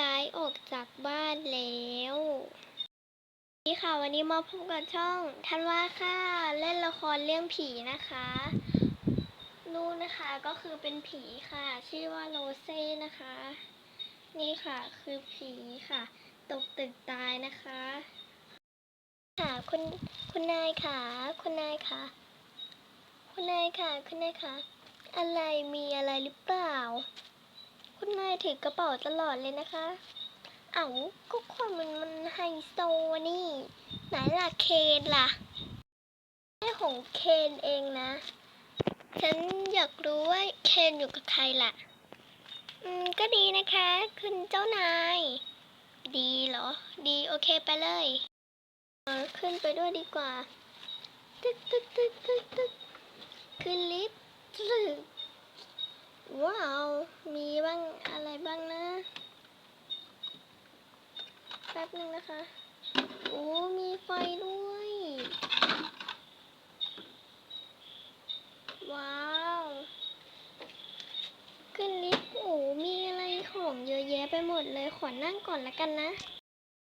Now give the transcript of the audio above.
ย้ายออกจากบ้านแล้วนี่ค่ะวันนี้มาพบกับช่องทันว่าค่ะเล่นละครเรื่องผีนะคะนู่นนะคะก็คือเป็นผีค่ะ ชื่อว่าโรเซ่นะคะ นี่ค่ะคือผีค่ะ ตกตึกตายนะคะ ค่ะคุณคุณนายค่ะ คุณนายค่ะ คุณนายค่ะ คุณนายค่ะ อะไรมีอะไรหรือเปล่า คุณนาย ถือกระเป๋าตลอดเลยนะคะ เอ้าก็คนมันมันไฮโซนี่ ไหนล่ะเคนล่ะแม่ของเคนเองนะ ฉันอยากรู้ว่าเคนอยู่กับใครล่ะ อืม ก็ดีนะคะ คุณเจ้านาย ดีเหรอ ดีโอเคไปเลยเออขึ้นไปด้วยดีกว่า ตึกตึกตึกตึกตึกขึ้นลิฟต์ตึกว้าว มีบ้างอะไรบ้างนะ แป๊บหนึ่งนะคะ โอ้ มีไฟด้วย ว้าว ขึ้นลิฟต์โอ้ มีอะไรของเยอะแยะไปหมดเลย ขอนั่งก่อนละกันนะ